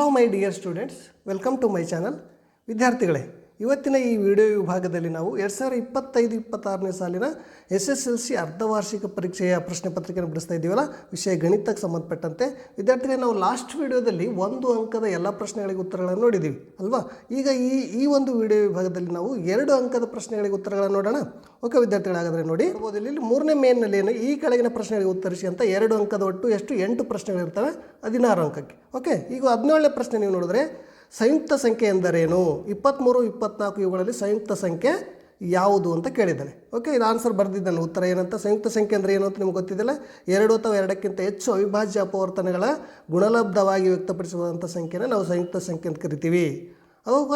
Hello my dear students welcome to my channel ವಿದ್ಯಾರ್ಥಿಗಳೇ ಇವತ್ತಿನ ಈ ವಿಡಿಯೋ ವಿಭಾಗದಲ್ಲಿ ನಾವು ಎರಡು ಸಾವಿರದ ಇಪ್ಪತ್ತೈದು, ಇಪ್ಪತ್ತಾರನೇ ಸಾಲಿನ ಎಸ್ ಎಸ್ ಎಲ್ ಸಿ ಅರ್ಧವಾರ್ಷಿಕ ಪರೀಕ್ಷೆಯ ಪ್ರಶ್ನೆ ಪತ್ರಿಕೆಯನ್ನು ಬಿಡಿಸ್ತಾ ಇದ್ದೀವಲ್ಲ, ವಿಷಯ ಗಣಿತಕ್ಕೆ ಸಂಬಂಧಪಟ್ಟಂತೆ. ವಿದ್ಯಾರ್ಥಿಗಳೇ, ನಾವು ಲಾಸ್ಟ್ ವಿಡಿಯೋದಲ್ಲಿ ಒಂದು ಅಂಕದ ಎಲ್ಲ ಪ್ರಶ್ನೆಗಳಿಗೆ ಉತ್ತರಗಳನ್ನು ನೋಡಿದ್ದೀವಿ ಅಲ್ವಾ? ಈಗ ಈ ಈ ಒಂದು ವಿಡಿಯೋ ವಿಭಾಗದಲ್ಲಿ ನಾವು ಎರಡು ಅಂಕದ ಪ್ರಶ್ನೆಗಳಿಗೆ ಉತ್ತರಗಳನ್ನು ನೋಡೋಣ. ಓಕೆ ವಿದ್ಯಾರ್ಥಿಗಳಾಗಾದರೆ ನೋಡಿ. ಇಲ್ಲಿ ಮೂರನೇ ಮೇನ್ನಲ್ಲಿ ಏನು, ಈ ಕೆಳಗಿನ ಪ್ರಶ್ನೆಗಳಿಗೆ ಉತ್ತರಿಸಿ ಅಂತ ಎರಡು ಅಂಕದ ಒಟ್ಟು ಎಷ್ಟು ಎಂಟು ಪ್ರಶ್ನೆಗಳಿರ್ತವೆ, ಹದಿನಾರು ಅಂಕಕ್ಕೆ. ಓಕೆ, ಈಗ ಹದಿನೇಳನೇ ಪ್ರಶ್ನೆ ನೀವು ನೋಡಿದ್ರೆ ಸಂಯುಕ್ತ ಸಂಖ್ಯೆ ಎಂದರೇನು? ಇಪ್ಪತ್ತ್ಮೂರು ಇಪ್ಪತ್ನಾಲ್ಕು ಇವುಗಳಲ್ಲಿ ಸಂಯುಕ್ತ ಸಂಖ್ಯೆ ಯಾವುದು ಅಂತ ಕೇಳಿದ್ದಾನೆ. ಓಕೆ ಇದು ಆನ್ಸರ್ ಬರೆದಿದ್ದಾನೆ. ಉತ್ತರ ಏನಂತ? ಸಂಯುಕ್ತ ಸಂಖ್ಯೆ ಅಂದರೆ ಏನು ಅಂತ ನಿಮ್ಗೆ ಗೊತ್ತಿದ್ದಿಲ್ಲ ಎರಡು ಅಥವಾ ಎರಡಕ್ಕಿಂತ ಹೆಚ್ಚು ಅವಿಭಾಜ್ಯ ಅಪವರ್ತನಗಳ ಗುಣಲಬ್ಧವಾಗಿ ವ್ಯಕ್ತಪಡಿಸುವಂಥ ಸಂಖ್ಯೆನ ನಾವು ಸಂಯುಕ್ತ ಸಂಖ್ಯೆ ಅಂತ ಕರಿತೀವಿ.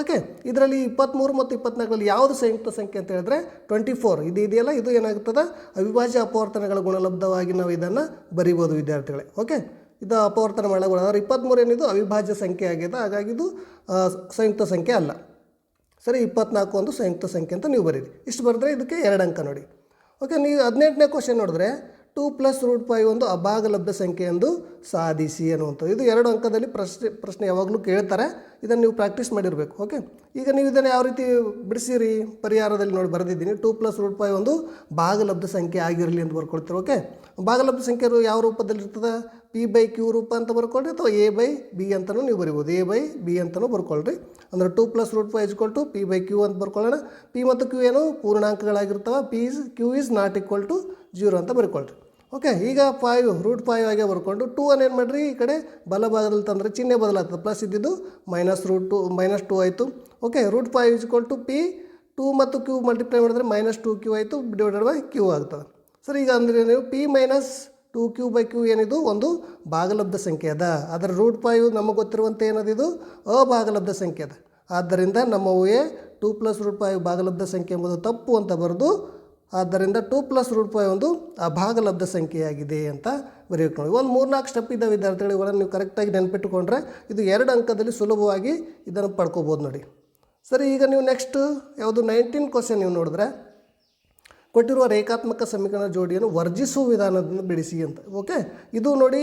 ಓಕೆ ಇದರಲ್ಲಿ ಇಪ್ಪತ್ತ್ಮೂರು ಮತ್ತು ಇಪ್ಪತ್ನಾಲ್ಕರಲ್ಲಿ ಯಾವುದು ಸಂಯುಕ್ತ ಸಂಖ್ಯೆ ಅಂತ ಹೇಳಿದ್ರೆ ಟ್ವೆಂಟಿ ಫೋರ್ ಇದು ಇದೆಯಲ್ಲ? ಇದು ಏನಾಗ್ತದೆ? ಅವಿಭಾಜ್ಯ ಅಪವರ್ತನಗಳ ಗುಣಲಬ್ಧವಾಗಿ ನಾವು ಇದನ್ನು ಬರಿಬೋದು, ವಿದ್ಯಾರ್ಥಿಗಳೇ. ಓಕೆ ಇದು ಅಪವರ್ತನ ಮಾಡಲಾಗ ಆದರೆ ಇಪ್ಪತ್ತ್ಮೂರು ಏನಿದು ಅವಿಭಾಜ್ಯ ಸಂಖ್ಯೆ ಆಗಿದೆ. ಹಾಗಾಗಿ ಇದು ಸಂಯುಕ್ತ ಸಂಖ್ಯೆ ಅಲ್ಲ. ಸರಿ, ಇಪ್ಪತ್ನಾಲ್ಕು ಒಂದು ಸಂಯುಕ್ತ ಸಂಖ್ಯೆ ಅಂತ ನೀವು ಬರೀರಿ. ಇಷ್ಟು ಬರೆದ್ರೆ ಇದಕ್ಕೆ ಎರಡು ಅಂಕ ನೋಡಿ. ಓಕೆ ನೀವು ಹದಿನೆಂಟನೇ ಕ್ವಶನ್ ನೋಡಿದ್ರೆ ಟೂ ಪ್ಲಸ್ ರೂಟ್ ಫೈವ್ ಒಂದು ಅಭಾಗಲಬ್ಧ ಸಂಖ್ಯೆ ಎಂದು ಸಾಧಿಸಿ ಅನ್ನುವಂಥದ್ದು. ಇದು ಎರಡು ಅಂಕದಲ್ಲಿ ಪ್ರಶ್ನೆ ಪ್ರಶ್ನೆ ಯಾವಾಗಲೂ ಕೇಳ್ತಾರೆ. ಇದನ್ನು ನೀವು ಪ್ರಾಕ್ಟೀಸ್ ಮಾಡಿರಬೇಕು. ಓಕೆ ಈಗ ನೀವು ಇದನ್ನು ಯಾವ ರೀತಿ ಬಿಡಿಸಿರಿ? ಪರಿಹಾರದಲ್ಲಿ ನೋಡಿ ಬರೆದಿದ್ದೀನಿ. ಟೂ ಪ್ಲಸ್ ರೂಟ್ ಫೈವ್ ಒಂದು ಭಾಗಲಬ್ಧ ಸಂಖ್ಯೆ ಆಗಿರಲಿ ಅಂತ ಬರ್ಕೊಳ್ತೀರಿ ಓಕೆ ಭಾಗಲಬ್ಧ ಸಂಖ್ಯೆ ಯಾವ ರೂಪದಲ್ಲಿ ಇರ್ತದೆ ಪಿ ಬೈ ಕ್ಯೂ ರೂಪ ಅಂತ ಬರ್ಕೊಳ್ರಿ ಅಥವಾ ಎ ಬೈ ಬಿ ಅಂತಲೂ ನೀವು ಬರಿಬೋದು. ಎ ಬೈ ಬಿ ಅಂತಲೂ ಬರ್ಕೊಳ್ರಿ. ಅಂದರೆ two plus root five is equal to P by Q ಅಂತ ಬರ್ಕೊಳ್ಳೋಣ. ಪಿ ಮತ್ತು ಕ್ಯೂ ಏನು ಪೂರ್ಣಾಂಕಗಳಾಗಿರ್ತವೆ? P is Q is not equal to zero ಅಂತ ಬರ್ಕೊಳ್ರಿ. ಓಕೆ ಈಗ ಫೈವ್ ರೂಟ್ ಫೈವ್ ಆಗೇ ಬರ್ಕೊಂಡು ಟೂ ಅನ್ನು ಏನು ಮಾಡಿರಿ? ಈ ಕಡೆ ಬಲಭಾಗದಲ್ಲಿ ತಂದರೆ ಚಿಹ್ನೆ ಬದಲಾಗ್ತದೆ. ಪ್ಲಸ್ ಇದ್ದಿದ್ದು minus root two minus two ಆಯಿತು. Okay root five is equal to P two ಮತ್ತು ಕ್ಯೂ ಮಲ್ಟಿಪ್ಲೈ ಮಾಡಿದ್ರೆ ಮೈನಸ್ ಟೂ ಕ್ಯೂ ಆಯಿತು ಡಿವೈಡೆಡ್ ಬೈ ಕ್ಯೂ ಆಗ್ತದೆ. ಸರ್, ಈಗ ಅಂದರೆ ನೀವು P minus two Q by Q ಏನಿದು? ಒಂದು ಭಾಗಲಬ್ಧ ಸಂಖ್ಯೆ ಅದ. ಅದರ ರೂಟ್ ನಮಗೆ ಗೊತ್ತಿರುವಂತೆ ಏನದಿದು ಅಭಾಗಲಬ್ಧ ಸಂಖ್ಯೆ ಅದ. ಆದ್ದರಿಂದ ನಮ್ಮ ಊಹೆ ಟೂ ಪ್ಲಸ್ ರೂಟ್ ಫೈವ್ ಭಾಗಲಬ್ಧ ಸಂಖ್ಯೆ ಎಂಬುದು ತಪ್ಪು ಅಂತ ಬರೆದು, ಆದ್ದರಿಂದ ಟೂ ಪ್ಲಸ್ ರೂಟ್ ಫೈವ್ ಒಂದು ಅಭಾಗಲಬ್ಧ ಸಂಖ್ಯೆಯಾಗಿದೆ ಅಂತ ಬರೆಯೋಕೆ ನೋಡಿ ಒಂದು ಮೂರ್ನಾಲ್ಕು ಸ್ಟೆಪ್ ಇದ್ದಾವೆ ವಿದ್ಯಾರ್ಥಿಗಳು, ಇವುಗಳನ್ನು ನೀವು ಕರೆಕ್ಟಾಗಿ ನೆನಪಿಟ್ಟುಕೊಂಡ್ರೆ ಇದು ಎರಡು ಅಂಕದಲ್ಲಿ ಸುಲಭವಾಗಿ ಇದನ್ನು ಪಡ್ಕೋಬೋದು ನೋಡಿ. ಸರಿ, ಈಗ ನೀವು ನೆಕ್ಸ್ಟ್ ಯಾವುದು ನೈನ್ಟೀನ್ ಕ್ವಶನ್ ನೀವು ನೋಡಿದ್ರೆ ಕೊಟ್ಟಿರುವ ರೇಖಾತ್ಮಕ ಸಮೀಕರಣ ಜೋಡಿಯನ್ನು ವರ್ಜಿಸುವ ವಿಧಾನದಿಂದ ಬಿಡಿಸಿ ಅಂತ. ಓಕೆ ಇದು ನೋಡಿ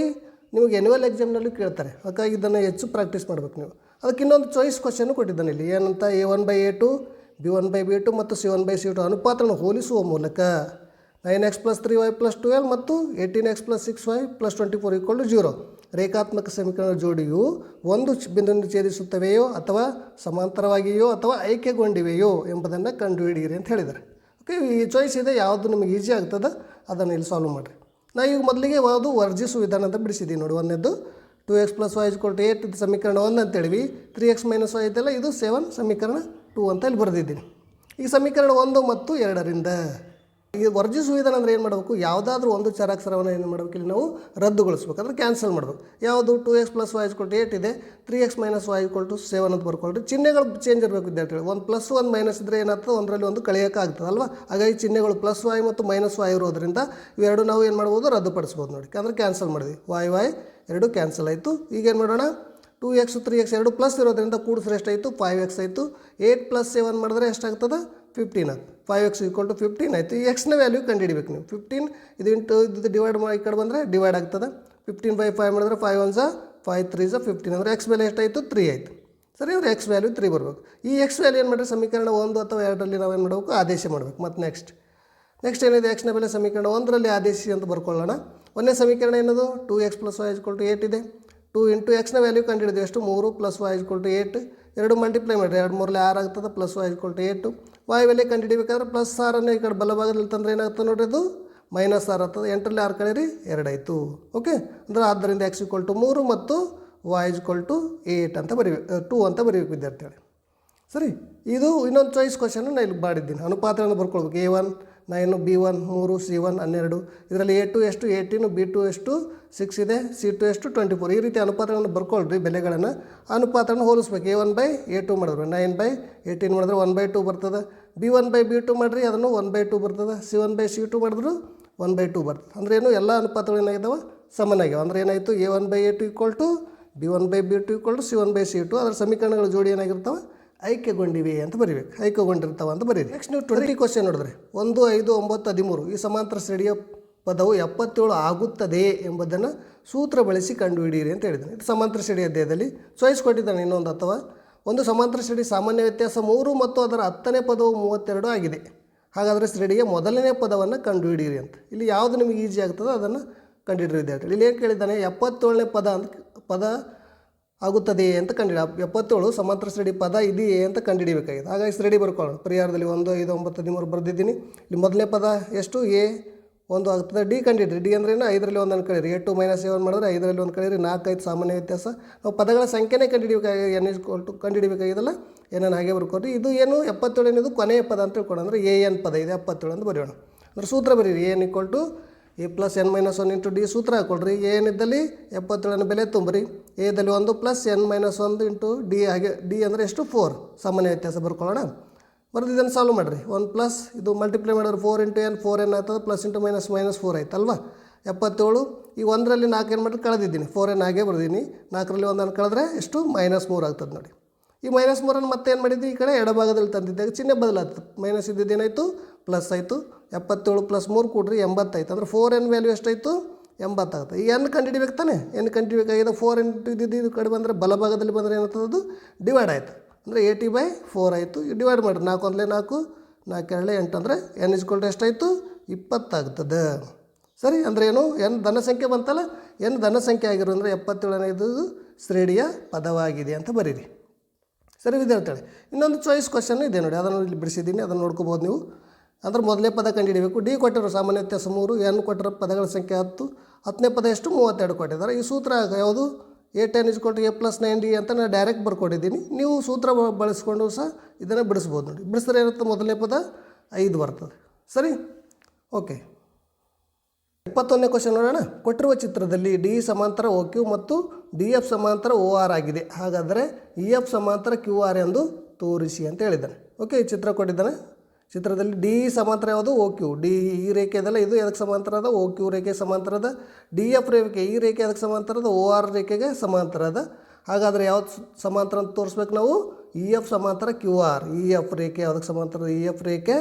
ನಿಮಗೆ ಎನ್ಯುವಲ್ ಎಕ್ಸಾಮ್ನಲ್ಲೂ ಕೇಳ್ತಾರೆ. ಹಾಗಾಗಿ ಇದನ್ನು ಹೆಚ್ಚು ಪ್ರಾಕ್ಟೀಸ್ ಮಾಡಬೇಕು ನೀವು. ಅದಕ್ಕೆ ಇನ್ನೊಂದು ಚಾಯ್ಸ್ ಕ್ವಶನ್ ಕೊಟ್ಟಿದ್ದಾನೆ ಇಲ್ಲಿ. ಏನಂತ? A one by A two B one by B two ಮತ್ತು C one by C two ಅನುಪಾತವನ್ನು ಹೋಲಿಸುವ ಮೂಲಕ nine X plus three Y plus twelve ಮತ್ತು eighteen X plus six Y plus twenty four equal to zero ರೇಖಾತ್ಮಕ ಸಮೀಕರಣ ಜೋಡಿಯು ಒಂದು ಬಿಂದುವನ್ನು ಛೇದಿಸುತ್ತವೆಯೋ ಅಥವಾ ಸಮಾಂತರವಾಗಿಯೋ ಅಥವಾ ಆಯ್ಕೆಗೊಂಡಿವೆಯೋ ಎಂಬುದನ್ನು ಕಂಡುಹಿಡಿಯಿರಿ ಅಂತ ಹೇಳಿದ್ದಾರೆ. ಓಕೆ, ಈ ಚಾಯ್ಸ್ ಇದೆ, ಯಾವುದು ನಿಮಗೆ ಈಸಿ ಆಗ್ತದೆ, ಅದನ್ನು ಇಲ್ಲಿ ಸಾಲ್ವ್ ಮಾಡಿರಿ. ನಾ ಈಗ ಮೊದಲಿಗೆ ಯಾವುದು ವರ್ಜಿಸು ವಿಧಾನ ಅಂತ ಬಿಡಿಸಿದ್ದೀವಿ ನೋಡಿ ಒಂದನೇದು ಟು ಎಕ್ಸ್ ಪ್ಲಸ್ ವೈ ಕೊಟ್ಟು ಏಟ್ ಇದು ಸಮೀಕರಣ ಒಂದು ಅಂತೇಳಿವಿ ತ್ರೀ ಎಕ್ಸ್ ಮೈನಸ್ ವೈ ಇದೆಲ್ಲ ಇದು ಸೆವೆನ್ ಸಮೀಕರಣ ಟೂ ಅಂತ ಇಲ್ಲಿ ಬರೆದಿದ್ದೀನಿ. ಈ ಸಮೀಕರಣ ಒಂದು ಮತ್ತು ಎರಡರಿಂದ ಈ ವರ್ಜಿಸುವ ವಿಧಾನ ಅಂದರೆ ಏನು ಮಾಡಬೇಕು? ಯಾವುದಾದ್ರೂ ಒಂದು ಚರಾಕ್ಷರವನ್ನು ಏನು ಮಾಡಬೇಕು? ಇಲ್ಲಿ ನಾವು ರದ್ದುಗೊಳಿಸ್ಬೇಕು. ಅಂದರೆ ಕ್ಯಾನ್ಸಲ್ ಮಾಡಬೇಕು. ಯಾವುದು? ಟು ಎಕ್ಸ್ ಪ್ಲಸ್ ವೈ ಕೊಟ್ಟು ಏಟ್ ಇದೆ. Three X minus Y to seven ಅಂತ ಬರ್ಕೊಳ್ರಿ ಚಿಹ್ನೆಗಳು ಚೇಂಜ್ ಇರಬೇಕು ವಿದ್ಯಾರ್ಥಿಗಳು. ಒಂದು ಪ್ಲಸ್ ಒಂದು ಮೈನಸ್ ಇದ್ರೆ ಏನಾಗ್ತದೆ? ಒಂದರಲ್ಲಿ ಒಂದು ಕಳೆಯೋಕ್ಕಾಗ್ತದೆ ಅಲ್ವಾ? ಹಾಗಾಗಿ ಚಿಹ್ನೆಗಳು ಪ್ಲಸ್ ವೈ ಮತ್ತು ಮೈನಸ್ ವೈ ಇರೋದ್ರಿಂದ ಇವೆರಡು ನಾವು ಏನು ಮಾಡ್ಬೋದು? ರದ್ದುಪಡಿಸ್ಬೋದು ನೋಡಿ. ಅಂದರೆ ಕ್ಯಾನ್ಸಲ್ ಮಾಡಿದ್ವಿ. ವೈ ವೈ ಎರಡು ಕ್ಯಾನ್ಸಲ್ ಆಯಿತು. ಈಗ ಏನು ಮಾಡೋಣ? ಟೂ ಎಕ್ಸ್ ತ್ರೀ ಎಕ್ಸ್ ಎರಡು ಪ್ಲಸ್ ಇರೋದ್ರಿಂದ ಕೂಡಿಸ್ರೆ ಎಷ್ಟಾಯಿತು ಫೈವ್ ಎಕ್ಸ್ ಆಯಿತು. ಏಯ್ಟ್ ಪ್ಲಸ್ ಸೆವೆನ್ ಮಾಡಿದ್ರೆ ಎಷ್ಟಾಗ್ತದೆ? ಫಿಫ್ಟೀನ್ ಆಯ್ತು five X equal to fifteen ಆಯಿತು. ಈ ಎಕ್ಸ್ನ ವ್ಯಾಲ್ಯೂ ಕಂಡುಹಿಡಿಬೇಕು ನೀವು. ಫಿಫ್ಟೀನ್ ಇದು ಇಂಟು ಇದು ಡಿವೈಡ್ ಮಾಡಿ ಈ ಕಡೆ ಬಂದರೆ ಡಿವೈಡ್ ಆಗ್ತದೆ. ಫಿಫ್ಟೀನ್ ಬೈ ಫೈವ್ ಮಾಡಿದ್ರೆ ಫೈವ್ ಒನ್ ಫೈವ್ ತ್ರೀ ಝಾ ಫಿಫ್ಟೀನ್ ಅಂದರೆ ಎಕ್ಸ್ ಬೆಲೆ ಎಷ್ಟಾಯಿತು? ತ್ರೀ ಆಯಿತು. ಸರಿ, ಇವ್ರು ಎಕ್ಸ್ ವ್ಯಾಲ್ಯೂ ತ್ರೀ ಬರಬೇಕು. ಈ ಎಕ್ಸ್ ವ್ಯಾಲ್ಯೂ ಏನು ಮಾಡಿದ್ರೆ ಸಮೀಕರಣ ಒಂದು ಅಥವಾ ಎರಡರಲ್ಲಿ ನಾವು ಏನು ಮಾಡಬೇಕು? ಆದೇಶ ಮಾಡಬೇಕು. ಮತ್ತು ನೆಕ್ಸ್ಟ್ ನೆಕ್ಸ್ಟ್ ಏನಿದೆ? ಎಕ್ಸ್ನ ಬೆಲೆ ಸಮೀಕರಣ ಒಂದರಲ್ಲಿ ಆದೇಶಿ ಅಂತ ಬರ್ಕೊಳ್ಳೋಣ. ಒಂದನೇ ಸಮೀಕರಣ ಏನದು? Two X plus Y to eight ಇದೆ. ಟೂ ಇಂಟು ಎಕ್ಸ್ನ ವ್ಯಾಲ್ಯೂ ಕಂಡುಹಿಡಿದ್ವಿ ಎಷ್ಟು ಮೂರು ಪ್ಲಸ್ ವೈ ಟು ಏಟ್ ಎರಡು ಮಲ್ಟಿಪ್ಲೈ ಮಾಡಿರಿ, ಎರಡು ಮೂರಲ್ಲಿ ಆರು ಆಗ್ತದೆ plus Y to eight Y ಬೆಲೆ ಕಂಡುಹಿಡಿಬೇಕಾದ್ರೆ ಪ್ಲಸ್ ಆರನ್ನು ಈ ಕಡೆ ಬಲಭಾಗದಲ್ಲಿ ತಂದರೆ ಏನಾಗ್ತದೆ ನೋಡ್ರಿ ಅದು ಮೈನಸ್ ಆರು ಆಗ್ತದೆ. ಎಂಟರಲ್ಲಿ ಆರು ಕಳೀರಿ ಎರಡಾಯಿತು ಓಕೆ ಅಂದರೆ ಆದ್ದರಿಂದ ಎಕ್ಸ್ ಇಕ್ವಲ್ ಟು ಮೂರು ಮತ್ತು ವೈ ಈಕ್ವಲ್ ಟು ಏಟ್ ಅಂತ ಬರಿಬೇಕು ಟೂ ಅಂತ ಬರಿಬೇಕು ವಿದ್ಯಾರ್ಥಿಗಳು. ಸರಿ? ಇದು ಇನ್ನೊಂದು ಚಾಯ್ಸ್ ಕ್ವಶನ್ ನಾನು ಇಲ್ಲಿ ಮಾಡಿದ್ದೀನಿ. ಅನುಪಾತಗಳನ್ನು ಬರ್ಕೊಳ್ಬೇಕು. A one nine B one, ಮೂರು, ಸಿ ಒನ್, ಹನ್ನೆರಡು. ಇದರಲ್ಲಿ ಎ ಟು ಎಷ್ಟು ಏಯ್ಟೀನು ಬಿ ಟು ಎಷ್ಟು, ಸಿಕ್ಸ್ ಇದೆ, ಸಿ ಟು ಎಷ್ಟು, ಟ್ವೆಂಟಿ ಫೋರ್. ಈ ರೀತಿ ಅನುಪಾತಗಳನ್ನು ಬರ್ಕೊಳ್ರಿ ಬೆಲೆಗಳನ್ನು. ಅನುಪಾತವನ್ನು ಹೋಲಿಸ್ಬೇಕು. A one by A two ಮಾಡಿದ್ರು ನೈನ್ ಬೈ ಏಯ್ಟೀನ್ ಮಾಡಿದ್ರೆ ಒನ್ ಬೈ ಟು ಬರ್ತದೆ. B one by B two ಮಾಡಿರಿ ಅದನ್ನು ಒನ್ ಬೈ ಟು ಬರ್ತದೆ. C one by C two ಮಾಡಿದ್ರು ಒನ್ ಬೈ ಟು ಬರ್ತದೆ. ಅಂದ್ರೆ ಏನು? ಎಲ್ಲ ಅನುಪಾತಗಳು ಏನಾಗಿದ್ದಾವೆ? ಸಮನಾಗ್ಯಾವ ಅಂದರೆ ಏನಾಯಿತು? A one by A two equal to B one by B two equal to C one by C two. ಅದರ ಸಮೀಕರಣಗಳ ಜೋಡಿ ಏನಾಗಿರ್ತವೆ? ಆಯ್ಕೆಗೊಂಡಿವೆ ಅಂತ ಬರೀಬೇಕು. ಐಕ್ಯಗೊಂಡಿರ್ತಾವ ಅಂತ ಬರೀರಿ. ನೆಕ್ಸ್ಟ್ ನೀವು ಟ್ವೆಂಟಿ ಕ್ವಶನ್ ನೋಡಿದ್ರೆ. ಒಂದು, ಐದು, ಒಂಬತ್ತು, ಹದಿಮೂರು. ಈ ಸಮಾಂತರ ಶ್ರೇಣಿಯ ಪದವು ಎಪ್ಪತ್ತೇಳು ಆಗುತ್ತದೆ ಎಂಬುದನ್ನು ಸೂತ್ರ ಬಳಸಿ ಕಂಡುಹಿಡಿಯಿರಿ ಅಂತ ಹೇಳಿದ್ದಾನೆ. ಇದು ಸಮಾಂತರ ಶ್ರೇಣಿ ಅಧ್ಯಾಯದಲ್ಲಿ ಚಾಯ್ಸ್ ಕೊಟ್ಟಿದ್ದಾನೆ ಇನ್ನೊಂದು ಅಥವಾ ಒಂದು ಸಮಾಂತರ ಶ್ರೇಣಿ ಸಾಮಾನ್ಯ ವ್ಯತ್ಯಾಸ ಮೂರು ಮತ್ತು ಅದರ ಹತ್ತನೇ ಪದವು ಮೂವತ್ತೆರಡು ಆಗಿದೆ. ಹಾಗಾದರೆ ಶ್ರೇಣಿಗೆ ಮೊದಲನೇ ಪದವನ್ನು ಕಂಡುಹಿಡಿಯಿರಿ ಅಂತ. ಇಲ್ಲಿ ಯಾವುದು ನಿಮಗೆ ಈಸಿ ಆಗ್ತದೋ ಅದನ್ನು ಕಂಡುಹಿಡಿಯಿರಿ ಅಂತ ಹೇಳಿ ಇಲ್ಲಿ ಏನು ಕೇಳಿದ್ದಾನೆ? ಎಪ್ಪತ್ತೇಳನೇ ಪದ ಅಂತ ಪದ ಆಗುತ್ತದೆಯೇ ಅಂತ ಕಂಡುಹಿಡಿ ಎಪ್ಪತ್ತೇಳು ಸಮಾಂತರ ಶ್ರೇಣಿ ಪದ ಇದೆಯೇ ಅಂತ ಕಂಡುಹಿಡಿಬೇಕಾಗಿದೆ ಹಾಗಾಗಿ ಶ್ರೇಣಿ ಬರ್ಕೊಳ್ಳೋಣ. ಪರಿಹಾರದಲ್ಲಿ ಒಂದು ಐದು ಒಂಬತ್ತು, ಹದಿಮೂರು ಬರೆದಿದ್ದೀನಿ. ಇಲ್ಲಿ ಮೊದಲನೇ ಪದ ಎಷ್ಟು? ಎ, ಒಂದು ಆಗ್ತದೆ. ಡಿ ಕಂಡಿಡ್ರಿ. ಡಿ ಅಂದ್ರೆ ಏನು? ಐದರಲ್ಲಿ ಒಂದನ್ನು ಕಳೀರಿ ಎ ಟು ಮೈನಸ್ ಸೆವೆನ್ ಮಾಡಿದ್ರೆ ಐದರಲ್ಲಿ ಒಂದು ಕಳೀರಿ ನಾಲ್ಕೈದು ಸಾಮಾನ್ಯ ವ್ಯತ್ಯಾಸ. ನಾವು ಪದಗಳ ಸಂಖ್ಯೆನೇ ಕಂಡುಹಿಡಿಬೇಕಾಗಿ ಎನ್ ಇಸ್ ಕೊಟ್ಟು ಕಂಡುಹಿಡಿಬೇಕಾಗಿದಲ್ಲ ಏನೇನು ಹಾಗೆ ಬರ್ಕೊಡ್ರಿ ಇದು ಏನು? ಎಪ್ಪತ್ತೇಳು ಏನಿದು ಕೊನೆಯ ಪದ ಅಂತ ತಿಳ್ಕೊಂಡು ಅಂದರೆ ಎ ಎನ್ ಪದ ಇದೆ. ಎಪ್ಪತ್ತೇಳು ಅಂತ ಬರೆಯೋಣ. ಅಂದರೆ ಸೂತ್ರ ಬರೀರಿ. N equal to A plus N minus one into D ಸೂತ್ರ ಹಾಕೊಳ್ರಿ. ಏನಿದ್ದಲ್ಲಿ ಎಪ್ಪತ್ತೇಳನ ಬೆಲೆ ತುಂಬ್ರಿ. ಎದಲ್ಲಿ ಒಂದು ಪ್ಲಸ್ ಎನ್ ಮೈನಸ್ ಒಂದು ಇಂಟು ಡಿ ಹಾಗೆ ಡಿ ಅಂದರೆ ಎಷ್ಟು? ಫೋರ್ ಸಾಮಾನ್ಯ ವ್ಯತ್ಯಾಸ ಬರ್ಕೊಳ್ಳೋಣ. ಬರೆದು ಇದನ್ನು ಸಾಲ್ವ್ ಮಾಡಿರಿ. ಒಂದು ಪ್ಲಸ್ ಇದು ಮಲ್ಟಿಪ್ಲೈ ಮಾಡಿದ್ರೆ four into N four N ಆಗ್ತದೆ plus into minus minus four ಆಯ್ತಲ್ವಾ? ಎಪ್ಪತ್ತೇಳು, ಈ ಒಂದರಲ್ಲಿ ನಾಲ್ಕು ಏನು ಮಾಡಿದ್ರೆ ಕಳೆದಿದ್ದೀನಿ. ಫೋರ್ ಎನ್ ಹಾಗೆ ಬರ್ದೀನಿ. ನಾಲ್ಕರಲ್ಲಿ ಒಂದನ್ನು ಕಳೆದ್ರೆ ಎಷ್ಟು? ಮೈನಸ್ ಮೂರು ಆಗ್ತದೆ ನೋಡಿ. ಈ ಮೈನಸ್ ಮೂರನ್ನು ಮತ್ತೆ ಏನು ಈ ಕಡೆ? ಎಡಭಾಗದಲ್ಲಿ ತಂದಿದ್ದಾಗ ಚಿಹ್ನೆ ಬದಲಾಗ್ತದೆ. ಮೈನಸ್ ಇದ್ದಿದ್ದೇನಾಯಿತು ಪ್ಲಸ್ ಆಯಿತು, ಎಪ್ಪತ್ತೇಳು ಪ್ಲಸ್ ಮೂರು ಕೂಡ್ರಿ ಎಂಬತ್ತಾಯ್ತು. ಅಂದರೆ ಫೋರ್ ಎನ್ ವ್ಯಾಲ್ಯೂ ಎಷ್ಟಾಯಿತು? ಎಂಬತ್ತಾಗುತ್ತೆ. ಈ ಎನ್ ಕಂಡುಹಿಡಿಬೇಕು ತಾನೆ? ಎನ್ ಕಂಡುಹಿಡಿಬೇಕಾಗಿದೆ ಫೋರ್ ಇಂಟು ಇದ್ದಿದ್ದು ಇದು ಕಡೆ ಬಂದರೆ ಬಲಭಾಗದಲ್ಲಿ ಬಂದರೆ ಏನಾಗ್ತದೆ ಡಿವೈಡ್ ಆಯಿತು. ಅಂದರೆ ಏಯ್ಟಿ ಬೈ ಫೋರ್ ಆಯಿತು. ಡಿವೈಡ್ ಮಾಡಿರಿ ನಾಲ್ಕು ಒಂದಲೇ ನಾಲ್ಕು ನಾಲ್ಕು ಎರಡಲೇ ಎಂಟು ಅಂದರೆ ಎನ್ ಇಸ್ಕೊಲ್ಟು ಎಷ್ಟಾಯಿತು? ಇಪ್ಪತ್ತಾಗ್ತದೆ. ಸರಿ, ಅಂದರೆ ಏನು? ಎನ್ ಧನ ಸಂಖ್ಯೆ ಬಂತಲ್ಲ? ಎನ್ ಧನ ಸಂಖ್ಯೆ ಆಗಿರೋ ಅಂದರೆ ಎಪ್ಪತ್ತೇಳನೇದು ಶ್ರೇಣಿಯ ಪದವಾಗಿದೆ ಅಂತ ಬರೀರಿ. ಸರಿ, ವಿದ್ಯಾರ್ಥಿಗಳೇ, ಇನ್ನೊಂದು ಚಾಯ್ಸ್ ಕ್ವಶನ್ ಇದೆ ನೋಡಿ. ಅದನ್ನು ಇಲ್ಲಿ ಬಿಡಿಸಿದ್ದೀನಿ. ಅದನ್ನು ನೋಡ್ಕೋಬೋದು ನೀವು. ಅಂದ್ರೆ ಮೊದಲೇ ಪದ ಕಂಡುಹಿಡಿಬೇಕು. ಡಿ ಕೊಟ್ಟಿರೋ ಸಾಮಾನ್ಯ ವ್ಯತ್ಯಾಸ ಮೂರು, ಎನ್ ಕೊಟ್ಟಿರೋ ಪದಗಳ ಸಂಖ್ಯೆ ಹತ್ತು, ಹತ್ತನೇ ಪದ ಎಷ್ಟು? ಮೂವತ್ತೆರಡು ಕೊಟ್ಟಿದ್ದಾರೆ. ಈ ಸೂತ್ರ ಯಾವುದು? ಎ ಟೆನ್ ಇಸ್ ಕೊಟ್ಟು ಎ ಪ್ಲಸ್ ನೈನ್ ಡಿ ಅಂತ ನಾನು ಡೈರೆಕ್ಟ್ ಬರ್ಕೊಟ್ಟಿದ್ದೀನಿ. ನೀವು ಸೂತ್ರ ಬಳಸ್ಕೊಂಡು ಸಹ ಇದನ್ನು ಬಿಡಿಸ್ಬೋದು ನೋಡಿ. ಬಿಡಿಸಿದ್ರೆ ಏನಿರುತ್ತೆ? ಮೊದಲನೇ ಪದ ಐದು ಬರ್ತದೆ. ಸರಿ? ಓಕೆ. ಇಪ್ಪತ್ತೊಂದನೇ ಕ್ವಶನ್ ನೋಡೋಣ. ಕೊಟ್ಟಿರುವ ಚಿತ್ರದಲ್ಲಿ ಡಿ ಸಮಾಂತರ ಓ ಕ್ಯೂ ಮತ್ತು ಡಿ ಎಫ್ ಸಮಾಂತರ ಓ ಆರ್ ಆಗಿದೆ. ಹಾಗಾದರೆ ಇ ಎಫ್ ಸಮಾಂತರ ಕ್ಯೂ ಆರ್ ಎಂದು ತೋರಿಸಿ ಅಂತ ಹೇಳಿದ್ದಾನೆ. ಓಕೆ, ಈ ಚಿತ್ರ ಕೊಟ್ಟಿದ್ದಾನೆ. ಚಿತ್ರದಲ್ಲಿ ಡಿ ಸಮಾಂತರ ಯಾವುದು? O Q. ಡಿ, ಈ ರೇಖೆ ಅದಲ್ಲ ಇದು ಎದಕ್ಕೆ ಸಮಾಂತರ ಅದ? ಓ ಕ್ಯೂ ರೇಖೆ ಸಮಾಂತರ ಅದ. ಡಿ, ಎಫ್ ರೇಖೆ ಈ ರೇಖೆ ಅದಕ್ಕೆ ಸಮಾಂತರ ಅದ? ಓ, ಆರ್ ರೇಖೆಗೆ ಸಮಾಂತರ ಅದ. ಹಾಗಾದರೆ ಯಾವ್ದು ಸಮಾಂತರ ಅಂತ ತೋರಿಸ್ಬೇಕು ನಾವು? ಇ, ಎಫ್ ಸಮಾಂತರ ಕ್ಯೂ, ಆರ್. ಇ, ಎಫ್ ರೇಖೆ ಯಾವುದಕ್ಕೆ ಸಮಾಂತರ ಇ, ಎಫ್ ರೇಖೆ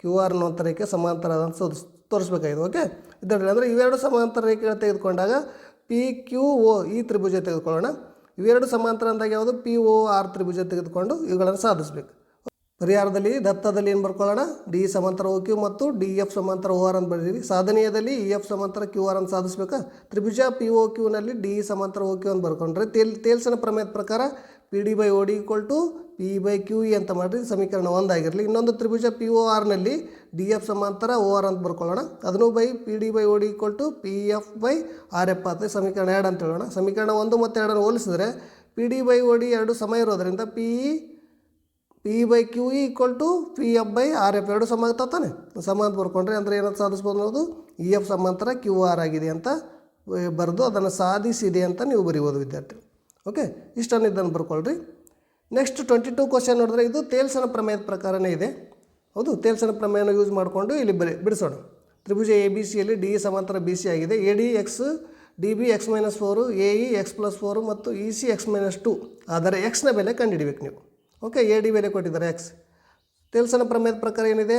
ಕ್ಯೂ, ಆರ್ ಅನ್ನುವಂಥ ರೇಖೆ ಸಮಾಂತರ ಅಂತ ತೋರಿಸ್, ತೋರಿಸ್ಬೇಕಾಗಿದೆ. ಓಕೆ? ಇದರಲ್ಲಿ ಅಂದರೆ ಇವೆರಡು ಸಮಾಂತರ ರೇಖೆಗಳು ತೆಗೆದುಕೊಂಡಾಗ ಪಿ, ಕ್ಯೂ, ಓ, ಈ ತ್ರಿಭುಜ ತೆಗೆದುಕೊಳ್ಳೋಣ. ಇವೆರಡು ಸಮಾಂತರ ಅಂದಾಗ ಯಾವುದು? ಪಿ, ಓ, ಆರ್ ತ್ರಿಭುಜ ತೆಗೆದುಕೊಂಡು ಇವುಗಳನ್ನು ಸಾಧಿಸಬೇಕು. ಪರಿಹಾರದಲ್ಲಿ ದತ್ತದಲ್ಲಿ ಏನು ಬರ್ಕೊಳ್ಳೋಣ? ಡಿ ಸಮಾಂತರ ಓ ಕ್ಯೂ ಮತ್ತು ಡಿ ಎಫ್ ಸಮಾಂತರ ಓ ಆರ್ ಅಂತ ಬರೀರಿ ಸಾಧನೀಯದಲ್ಲಿ ಇ ಎಫ್ ಸಮಾಂತರ ಕ್ಯೂ ಆರ್ ಅಂತ ಸಾಧಿಸ್ಬೇಕಾ? ತ್ರಿಭುಜ ಪಿ ಓ ಕ್ಯೂನಲ್ಲಿ ಡಿ ಸಮಾಂತರ ಓ ಕ್ಯೂ ಅಂತ ಬರ್ಕೊಂಡ್ರೆ ತೇಲ್, ತೇಲ್ಸನ ಪ್ರಮೇಯದ ಪ್ರಕಾರ P D by O D equal to P by Q E ಅಂತ ಮಾಡಿರಿ ಸಮೀಕರಣ ಒಂದಾಗಿರಲಿ ಇನ್ನೊಂದು ತ್ರಿಭುಜ ಪಿ ಓ ಆರ್ನಲ್ಲಿ ಡಿ ಎಫ್ ಸಮಾಂತರ ಓ ಆರ್ ಅಂತ ಬರ್ಕೊಳ್ಳೋಣ. ಅದನ್ನು by P D by O D equal to P F by R F ಅಂತ ಸಮೀಕರಣ ಎರಡು ಅಂತ ಹೇಳೋಣ. ಸಮೀಕರಣ ಒಂದು ಮತ್ತು ಎರಡನ್ನು ಹೋಲಿಸಿದ್ರೆ P D by O D ಎರಡು ಸಮ ಇರೋದರಿಂದ P P by Q equal to P F by R F ಎರಡು ಸಮ ಆಗ್ತಾವ ತಾನೆ. ಸಮ ಅಂತ ಬರ್ಕೊಂಡ್ರೆ ಅಂದರೆ ಏನಂತ ಸಾಧಿಸ್ಬೋದು ಅನ್ನೋದು ಇ ಎಫ್ ಸಮಾಂತರ ಕ್ಯೂ ಆರ್ ಆಗಿದೆ ಅಂತ ಬರೆದು ಅದನ್ನು ಸಾಧಿಸಿದೆ ಅಂತ ನೀವು ಬರೀಬೋದು ವಿದ್ಯಾರ್ಥಿ. ಓಕೆ ಇಷ್ಟನ್ನು ಇದನ್ನು ಬರ್ಕೊಳ್ರಿ. ನೆಕ್ಸ್ಟ್ ಟ್ವೆಂಟಿ ಟು ಕ್ವಶನ್ ನೋಡಿದ್ರೆ ಇದು ತೇಲ್ಸನ ಪ್ರಮೇಯದ ಪ್ರಕಾರನೇ ಇದೆ. ಹೌದು, ತೇಲ್ಸನ ಪ್ರಮೇಯನ ಯೂಸ್ ಮಾಡಿಕೊಂಡು ಇಲ್ಲಿ ಬರಿ ಬಿಡಿಸೋಣ. ತ್ರಿಭುಜ ಎ ಬಿ ಸಿಯಲ್ಲಿ ಡಿ ಸಮಾಂತರ ಬಿ ಸಿ ಆಗಿದೆ. A D X D B X minus four A E X plus four ಮತ್ತು E C X minus two ಆದರೆ ಎಕ್ಸ್ನ ಬೆಲೆ ಕಂಡುಹಿಡಿಬೇಕು ನೀವು. ಓಕೆ ಎ ಡಿ ಬೆಲೆ ಕೊಟ್ಟಿದ್ದಾರೆ ಎಕ್ಸ್ ತೆಲ್ಸನ ಪ್ರಮೇಯದ ಪ್ರಕಾರ ಏನಿದೆ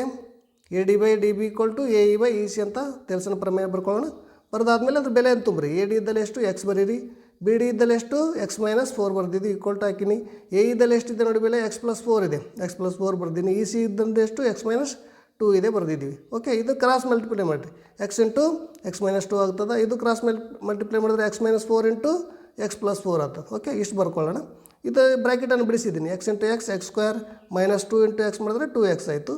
A D by D B equal to A E by E C ಅಂತ ತೆಲ್ಸನ ಪ್ರಮೇಯ ಬರ್ಕೊಳ್ಳೋಣ ಬರೆದಾದ್ಮೇಲೆ ಅದ್ರ ಬೆಲೆ ಅಂತ ತುಂಬ್ರಿ? ಎ ಡಿ ಇದ್ದಲ್ಲಿ ಎಷ್ಟು? ಎಕ್ಸ್ ಬರೀರಿ. ಬಿ ಡಿ ಇದ್ದಲ್ಲಿ ಎಷ್ಟು? ಎಕ್ಸ್ ಮೈನಸ್ ಫೋರ್ ಬರ್ದಿದ್ದು ಈಕ್ವಲ್ ಟು ಹಾಕಿನಿ. ಎ ಇದ್ದಲ್ಲಿ ಎಷ್ಟಿದೆ ನೋಡಿ ಬೆಲೆ? ಎಕ್ಸ್ ಪ್ಲಸ್ ಫೋರ್ ಇದೆ. ಎಕ್ಸ್ ಪ್ಲಸ್ ಫೋರ್ ಬರ್ದೀನಿ. ಇ ಸಿ ಇದ್ದಂದು ಎಷ್ಟು? ಎಕ್ಸ್ ಮೈನಸ್ ಟೂ ಇದೆ ಬರೆದಿದ್ದೀವಿ. ಓಕೆ ಇದು ಕ್ರಾಸ್ ಮಲ್ಟಿಪ್ಲೈ ಮಾಡಿರಿ. X into X minus two ಆಗ್ತದೆ. ಇದು ಕ್ರಾಸ್ ಮಲ್ ಮಲ್ಟಿಪ್ಲೈ ಮಾಡಿದ್ರೆ X minus four into X plus four ಆಗ್ತದೆ. ಓಕೆ ಇಷ್ಟು ಬರ್ಕೊಳ್ಳೋಣ. ಇದು ಬ್ರ್ಯಾಕೆಟನ್ನು ಬಿಡಿಸಿದ್ದೀನಿ. X into X X square minus two into X ಮಾಡಿದ್ರೆ ಟು ಎಕ್ಸ್ ಆಯಿತು.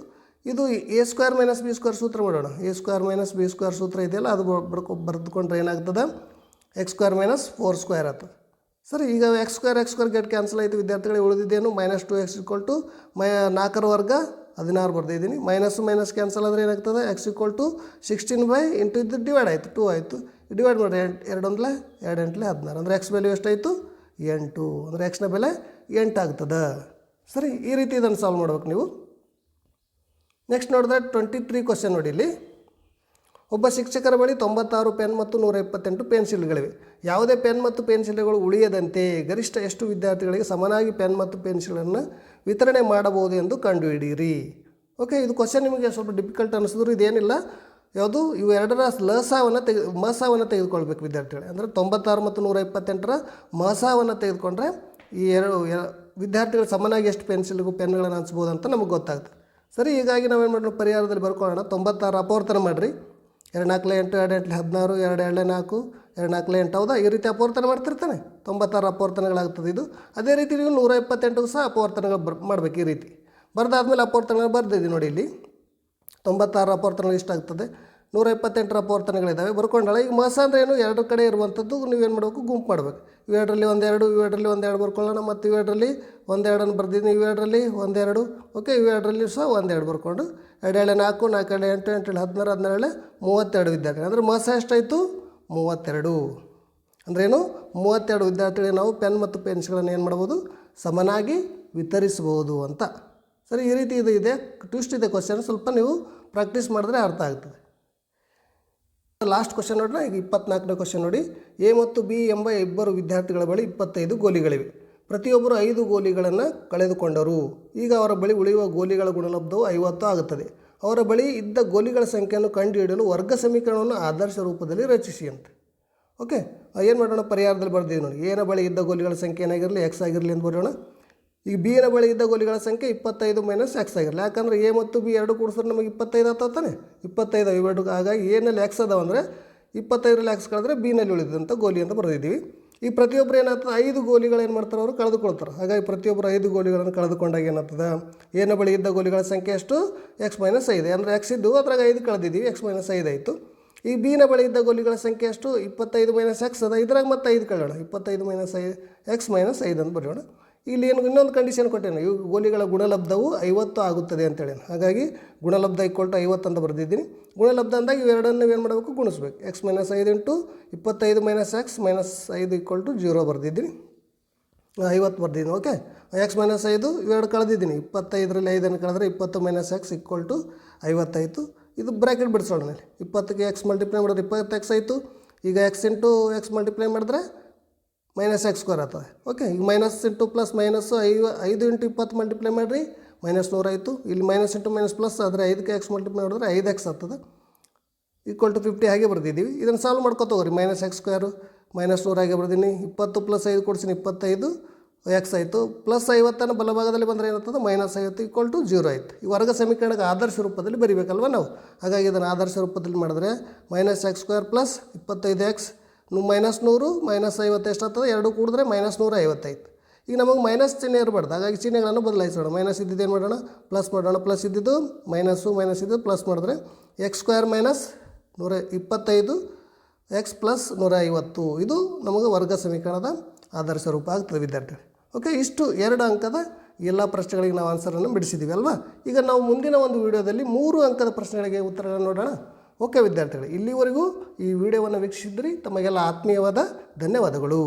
ಇದು A square minus B square ಸೂತ್ರ ಮಾಡೋಣ. A square minus B square ಸೂತ್ರ ಇದೆಯಲ್ಲ, ಅದು ಬಡ್ಕೊ ಬರೆದುಕೊಂಡ್ರೆ ಏನಾಗ್ತದೆ? X square minus four square ಆಗ್ತದೆ ಸರಿ, ಈಗ X square X square get cancel ಆಯಿತು. ವಿದ್ಯಾರ್ಥಿಗಳಿಗೆ ಉಳಿದಿದ್ದೇನು? Minus two X equal to ಮೈ ನಾಲ್ಕರ ವರ್ಗ ಹದಿನಾರು ಬರ್ದಿದ್ದೀನಿ ಮೈನಸ್ ಮೈನಸ್ ಕ್ಯಾನ್ಸಲ್ ಆದರೆ ಏನಾಗ್ತದೆ? X equal to sixteen by into ಇದು ಡಿವೈಡ್ ಆಯಿತು. ಟೂ ಆಯಿತು. ಡಿವೈಡ್ ಮಾಡಿ ಎರಡು ಒಂದಲೇ ಎರಡು ಎಂಟ್ಲೆ ಹದಿನಾರು. ಅಂದರೆ ಎಕ್ಸ್ ವ್ಯಾಲ್ಯೂ ಎಷ್ಟಾಯಿತು? ಎಂಟು ಅಂದರೆ ಎಕ್ಸ್ನ ಬೆಲೆ ಎಂಟಾಗ್ತದೆ ಸರಿ, ಈ ರೀತಿ ಇದನ್ನು ಸಾಲ್ವ್ ಮಾಡ್ಬೇಕು ನೀವು. ನೆಕ್ಸ್ಟ್ ನೋಡಿದ್ರೆ ಟ್ವೆಂಟಿ ತ್ರೀ ಕ್ವಶನ್ ನೋಡಿ ಇಲ್ಲಿ. ಒಬ್ಬ ಶಿಕ್ಷಕರ ಬಳಿ ತೊಂಬತ್ತಾರು ಪೆನ್ ಮತ್ತು ನೂರ ಇಪ್ಪತ್ತೆಂಟು ಪೆನ್ಸಿಲ್ಗಳಿವೆ ಯಾವುದೇ ಪೆನ್ ಮತ್ತು ಪೆನ್ಸಿಲ್ಗಳು ಉಳಿಯದಂತೆ ಗರಿಷ್ಠ ಎಷ್ಟು ವಿದ್ಯಾರ್ಥಿಗಳಿಗೆ ಸಮನಾಗಿ ಪೆನ್ ಮತ್ತು ಪೆನ್ಸಿಲನ್ನು ವಿತರಣೆ ಮಾಡಬಹುದು ಎಂದು ಕಂಡುಹಿಡಿಯಿರಿ. ಓಕೆ ಇದು ಕ್ವಶನ್ ನಿಮಗೆ ಸ್ವಲ್ಪ ಡಿಫಿಕಲ್ಟ್ ಅನ್ನಿಸಿದ್ರು ಇದೇನಿಲ್ಲ. ಯಾವುದು? ಇವೆರಡರ ಲಸಾವನ್ನು ತೆಗೆ, ಮಸಾವನ್ನು ತೆಗೆದುಕೊಳ್ಬೇಕು ವಿದ್ಯಾರ್ಥಿಗಳೇ. ಅಂದರೆ ತೊಂಬತ್ತಾರು ಮತ್ತು ನೂರ ಇಪ್ಪತ್ತೆಂಟರ ಮಸಾವನ್ನು ತೆಗೆದುಕೊಂಡ್ರೆ ಈ ಎರಡು ವಿದ್ಯಾರ್ಥಿಗಳು ಸಮನಾಗಿ ಎಷ್ಟು ಪೆನ್ಸಿಲ್ಗೂ ಪೆನ್ಗಳನ್ನು ಹಂಚ್ಬೋದು ಅಂತ ನಮಗೆ ಗೊತ್ತಾಗ್ತದೆ ಸರಿ, ಹೀಗಾಗಿ ನಾವೇನು ಮಾಡೋಣ ಪರಿಹಾರದಲ್ಲಿ ಬರ್ಕೊಳ್ಳೋಣ. ತೊಂಬತ್ತಾರು ಅಪವರ್ತನ ಮಾಡಿರಿ. ಎರಡು ನಾಲ್ಕಲೆ ಎಂಟು ಎರಡು ಎಂಟ್ಲೆ ಹದಿನಾರು ಎರಡು ಎರಡೇ ನಾಲ್ಕು ಎರಡು ನಾಲ್ಕಲೆ ಎಂಟು, ಹೌದಾ? ಈ ರೀತಿ ಅಪವರ್ತನ ಮಾಡ್ತಿರ್ತಾನೆ. ತೊಂಬತ್ತಾರು ಅಪವರ್ತನಗಳಾಗ್ತದೆ ಇದು. ಅದೇ ರೀತಿ ನೀವು ನೂರ ಇಪ್ಪತ್ತೆಂಟು ಸಹ ಅಪವರ್ತನಗಳು ಬರ್, ಮಾಡ್ಬೇಕು ಈ ರೀತಿ. ಬರೆದಾದ್ಮೇಲೆ ಅಪವರ್ತನಗಳು ಬರ್ದಿದ್ದೀವಿ ನೋಡಿ ಇಲ್ಲಿ. ತೊಂಬತ್ತಾರು ಅಪವರ್ತನಗಳು ಇಷ್ಟಾಗ್ತದೆ ನೂರ ಇಪ್ಪತ್ತೆಂಟರ ಅಪವರ್ತನಗಳಿದ್ದಾವೆ ಬರ್ಕೊಂಡಾಳೆ. ಈಗ ಮಸ ಅಂದರೆ ಏನು? ಎರಡು ಕಡೆ ಇರುವಂಥದ್ದು ನೀವೇನು ಮಾಡಬೇಕು? ಗುಂಪು ಮಾಡಬೇಕು. ಇವೆರಡರಲ್ಲಿ ಒಂದೆರಡು ಇವೆರಡರಲ್ಲಿ ಒಂದೆರಡು ಬರ್ಕೊಳ್ಳೋಣ, ಮತ್ತು ಇವೆರಡರಲ್ಲಿ ಒಂದೆರಡನ್ನು ಬರ್ದಿದ್ದೀನಿ ಇವೆರಡರಲ್ಲಿ ಒಂದೆರಡು. ಓಕೆ ಇವೆರಡರಲ್ಲಿ ಸಹ ಒಂದೆರಡು ಬರ್ಕೊಂಡು. ಎರಡೆರಡು, ನಾಲ್ಕು ನಾಲ್ಕು ಎರಡು ಎಂಟು ಎಂಟು ಏಳು ಹದಿನಾರು, ಹದಿನೇಳು, ಮೂವತ್ತೆರಡು ವಿದ್ಯಾರ್ಥಿ ಅಂದರೆ ಮಸ ಎಷ್ಟಾಯಿತು? ಮೂವತ್ತೆರಡು. ಏನು? ಮೂವತ್ತೆರಡು ವಿದ್ಯಾರ್ಥಿಗಳಿಗೆ ನಾವು ಪೆನ್ ಮತ್ತು ಪೆನ್ಸಿಲ್ಗಳನ್ನು ಏನು ಮಾಡ್ಬೋದು? ಸಮನಾಗಿ ವಿತರಿಸ್ಬೋದು ಅಂತ. ಸರಿ, ಈ ರೀತಿ ಇದು ಇದೆ. ಟ್ವಿಸ್ಟ್ ಇದೆ ಕ್ವಶನ್ ಸ್ವಲ್ಪ ನೀವು ಪ್ರಾಕ್ಟೀಸ್ ಮಾಡಿದ್ರೆ ಅರ್ಥ ಆಗ್ತದೆ. ಲಾಸ್ಟ್ ಕ್ವಶನ್ ನೋಡೋಣ ಈಗ ಇಪ್ಪತ್ನಾಲ್ಕನೇ ಕ್ವಶನ್ ನೋಡಿ. ಎ ಮತ್ತು ಬಿ ಎಂಬ ಇಬ್ಬರು ವಿದ್ಯಾರ್ಥಿಗಳ ಬಳಿ ಇಪ್ಪತ್ತೈದು ಗೋಲಿಗಳಿವೆ. ಪ್ರತಿಯೊಬ್ಬರು ಐದು ಗೋಲಿಗಳನ್ನು ಕಳೆದುಕೊಂಡರು. ಈಗ ಅವರ ಬಳಿ ಉಳಿಯುವ ಗೋಲಿಗಳ ಗುಣಲಬ್ಧವು ಐವತ್ತು ಆಗುತ್ತದೆ. ಅವರ ಬಳಿ ಇದ್ದ ಗೋಲಿಗಳ ಸಂಖ್ಯೆಯನ್ನು ಕಂಡುಹಿಡಿಯಲು ವರ್ಗ ಸಮೀಕರಣವನ್ನು ಆದರ್ಶ ರೂಪದಲ್ಲಿ ರಚಿಸಿ ಅಂತ ಓಕೆ ಏನು ಮಾಡೋಣ? ಪರಿಹಾರದಲ್ಲಿ ಬರ್ತೀವಿ ನೋಡಿ. ಏನ ಬಳಿ ಇದ್ದ ಗೋಲಿಗಳ ಸಂಖ್ಯೆ ಏನಾಗಿರಲಿ? ಎಕ್ಸ್ ಆಗಿರಲಿ ಅಂತ ಬರೋಣ ಈಗ ಬಿನ ಬಳಿ ಇದ್ದ ಗೋಲಿಗಳ ಸಂಖ್ಯೆ ಇಪ್ಪತ್ತೈದು ಮೈನಸ್ ಎಕ್ಸ್ ಆಗಿರಲಿ. ಯಾಕಂದರೆ ಎ ಮತ್ತು ಬಿ ಎರಡು ಕೂಡಿಸಿದ್ರೆ ನಮಗೆ ಇಪ್ಪತ್ತೈದು ಆಗ್ತಾವ ತಾನೆ? ಇಪ್ಪತ್ತೈದು ಇವೆರಡು ಹಾಗಾಗಿ ಎನಲ್ಲಿ ಎಕ್ಸ್ ಅದಾವ ಅಂದರೆ ಇಪ್ಪತ್ತೈದರಲ್ಲಿ ಎಕ್ಸ್ ಕಳೆದ್ರೆ ಬಿನಲ್ಲಿ ಉಳಿದಂಥ ಗೋಲಿ ಅಂತ ಬರೆದಿದ್ದೀವಿ. ಈ ಪ್ರತಿಯೊಬ್ಬರು ಏನಾಗ್ತದೆ? ಐದು ಗೋಲಿಗಳು ಏನು ಮಾಡ್ತಾರೆ ಅವರು? ಕಳೆದುಕೊಳ್ತಾರೆ. ಹಾಗಾಗಿ ಪ್ರತಿಯೊಬ್ಬರು ಐದು ಗೋಲಿಗಳನ್ನು ಕಳೆದುಕೊಂಡಾಗ ಏನಾಗ್ತದೆ? ಏನ ಬಳಿ ಇದ್ದ ಗೋಲಿಗಳ ಸಂಖ್ಯೆ ಎಷ್ಟು? ಎಕ್ಸ್ ಮೈನಸ್ ಐದು. ಅಂದರೆ ಎಕ್ಸ್ ಇದ್ದು ಅದ್ರಾಗ ಐದು ಕಳೆದಿದ್ದೀವಿ. ಎಕ್ಸ್ ಮೈನಸ್ ಐದು ಆಯಿತು. ಈ ಬಿನ ಬಳಿ ಇದ್ದ ಗೋಲಿಗಳ ಸಂಖ್ಯೆ ಎಷ್ಟು? ಇಪ್ಪತ್ತೈದು ಮೈನಸ್ ಎಕ್ಸ್ ಅದ. ಇದ್ರಾಗ ಮತ್ತೆ ಐದು ಕಳೆಯೋಣ. ಇಪ್ಪತ್ತೈದು ಮೈನಸ್ ಐದು ಎಕ್ಸ್ ಮೈನಸ್ ಐದು ಅಂತ ಬರೆಯೋಣ. ಇಲ್ಲಿ ಏನು ಇನ್ನೊಂದು ಕಂಡೀಷನ್ ಕೊಟ್ಟೇನೆ ಇವು ಗೋಲಿಗಳ ಗುಣಲಬ್ಧವು ಐವತ್ತು ಆಗುತ್ತದೆ ಅಂತೇಳಿ. ಹಾಗಾಗಿ ಗುಣಲಬ್ಧ ಈಕ್ವಲ್ ಟು ಐವತ್ತು ಅಂತ ಬರೆದಿದ್ದೀನಿ. ಗುಣಲಬ್ಧ ಅಂದಾಗ ಇವೆರಡನ್ನು ಏನು ಮಾಡಬೇಕು? ಗುಣಿಸ್ಬೇಕು. ಎಕ್ಸ್ ಮೈನಸ್ ಐದು ಇಂಟು ಇಪ್ಪತ್ತೈದು ಮೈನಸ್ ಎಕ್ಸ್ ಮೈನಸ್ ಐದು ಈಕ್ವಲ್ ಟು ಜೀರೋ ಬರೆದಿದ್ದೀನಿ. ಐವತ್ತು ಬರೆದಿದ್ದೀನಿ ಓಕೆ ಎಕ್ಸ್ ಮೈನಸ್ ಐದು, ಇವೆರಡು ಕಳೆದಿದ್ದೀನಿ. ಇಪ್ಪತ್ತೈದರಲ್ಲಿ ಐದನ್ನು ಕಳೆದ್ರೆ ಇಪ್ಪತ್ತು ಮೈನಸ್ ಎಕ್ಸ್ ಈಕ್ವಲ್ ಟು ಐವತ್ತಾಯಿತು ಇದು ಬ್ರ್ಯಾಕೆಟ್ ಬಿಡಿಸೋಣ. ಇಪ್ಪತ್ತಕ್ಕೆ ಎಕ್ಸ್ ಮಲ್ಟಿಪ್ಲೈ ಮಾಡಿದ್ರೆ ಇಪ್ಪತ್ತು ಎಕ್ಸ್ ಆಯಿತು. ಈಗ ಎಕ್ಸ್ ಇಂಟು ಎಕ್ಸ್ ಮಲ್ಟಿಪ್ಲೈ ಮಾಡಿದ್ರೆ ಮೈನಸ್ ಎಕ್ಸ್ ಸ್ಕ್ವೇರ್ ಆಗ್ತದೆ. ಓಕೆ ಈಗ ಮೈನಸ್ ಇಂಟು ಪ್ಲಸ್ ಮೈನಸ್ ಐವ ಐದು ಇಂಟು ಇಪ್ಪತ್ತು ಮಲ್ಟಿಪ್ಲೈ ಮಾಡಿರಿ, ಮೈನಸ್ ನೂರಾಯಿತು ಇಲ್ಲಿ ಮೈನಸ್ ಇಂಟು ಮೈನಸ್ ಪ್ಲಸ್ ಆದರೆ ಐದಕ್ಕೆ ಎಕ್ಸ್ ಮಲ್ಟಿಪ್ಲೈ ಮಾಡಿದ್ರೆ ಐದು ಎಕ್ಸ್ ಆಗ್ತದೆ. ಈಕ್ವಲ್ ಟು ಫಿಫ್ಟಿ ಹಾಗೆ ಬರ್ದಿದ್ದೀವಿ. ಇದನ್ನು ಸಾಲ್ವ್ ಮಾಡ್ಕೊತ ಹೋಗ್ರಿ ಮೈನಸ್ ಎಕ್ಸ್ ಸ್ಕ್ವೇರು, ಮೈನಸ್ ನೂರಾಗೆ ಬರ್ದೀನಿ. ಇಪ್ಪತ್ತು ಪ್ಲಸ್ ಐದು ಕೊಡ್ಸಿನಿ, ಇಪ್ಪತ್ತೈದು. ಎಕ್ಸ್ ಆಯಿತು. ಪ್ಲಸ್ ಐವತ್ತನ್ನು ಬಲಭಾಗದಲ್ಲಿ ಬಂದರೆ ಏನಾಗ್ತದೆ? ಮೈನಸ್ ಐವತ್ತು ಈಕ್ವಲ್ ಟು ಜೀರೋ ಆಯಿತು. ಈ ವರ್ಗ ಸಮೀಕರಣಕ್ಕೆ ಆದರ್ಶ ರೂಪದಲ್ಲಿ ಬರಿಬೇಕಲ್ವ ನಾವು? ಹಾಗಾಗಿ ಇದನ್ನು ಆದರ್ಶ ರೂಪದಲ್ಲಿ ಮಾಡಿದ್ರೆ ಮೈನಸ್ ಎಕ್ಸ್ ಸ್ಕ್ವೇರ್ ಪ್ಲಸ್ ಇಪ್ಪತ್ತೈದು ಎಕ್ಸ್ ಮೈನಸ್ ನೂರು ಮೈನಸ್ ಐವತ್ತು ಎಷ್ಟಾಗ್ತದೆ ಎರಡು ಕೂಡಿದ್ರೆ ಮೈನಸ್ ನೂರ ಐವತ್ತೈದು. ಈಗ ನಮಗೆ ಮೈನಸ್ ಚಿಹ್ನೆ ಇರಬಾರ್ದು. ಹಾಗಾಗಿ ಚಿಹ್ನೆಗಳನ್ನು ಬದಲಾಯಿಸೋಣ ಮೈನಸ್ ಇದ್ದಿದ್ದು ಏನು ಮಾಡೋಣ? ಪ್ಲಸ್ ಮಾಡೋಣ. ಪ್ಲಸ್ ಇದ್ದಿದ್ದು ಮೈನಸ್ಸು ಮೈನಸ್ ಇದ್ದು ಪ್ಲಸ್ ಮಾಡಿದ್ರೆ ಎಕ್ಸ್ ಸ್ಕ್ವೇರ್ ಮೈನಸ್ ನೂರ ಇಪ್ಪತ್ತೈದು ಎಕ್ಸ್ ಪ್ಲಸ್ ನೂರ ಐವತ್ತು. ಇದು ನಮಗೆ ವರ್ಗ ಸಮೀಕರಣದ ಆದರ್ಶ ರೂಪ ಆಗ್ತದೆ ವಿದ್ಯಾರ್ಥಿಗಳು. ಓಕೆ ಇಷ್ಟು ಎರಡು ಅಂಕದ ಎಲ್ಲ ಪ್ರಶ್ನೆಗಳಿಗೆ ನಾವು ಆನ್ಸರನ್ನು ಬಿಡಿಸಿದ್ದೀವಿ ಅಲ್ವಾ? ಈಗ ನಾವು ಮುಂದಿನ ಒಂದು ವಿಡಿಯೋದಲ್ಲಿ ಮೂರು ಅಂಕದ ಪ್ರಶ್ನೆಗಳಿಗೆ ಉತ್ತರಗಳನ್ನು ನೋಡೋಣ. ಓಕೆ ವಿದ್ಯಾರ್ಥಿಗಳು ಇಲ್ಲಿವರೆಗೂ ಈ ವಿಡಿಯೋವನ್ನು ವೀಕ್ಷಿಸಿದ್ರಿ ತಮಗೆಲ್ಲ ಆತ್ಮೀಯವಾದ ಧನ್ಯವಾದಗಳು.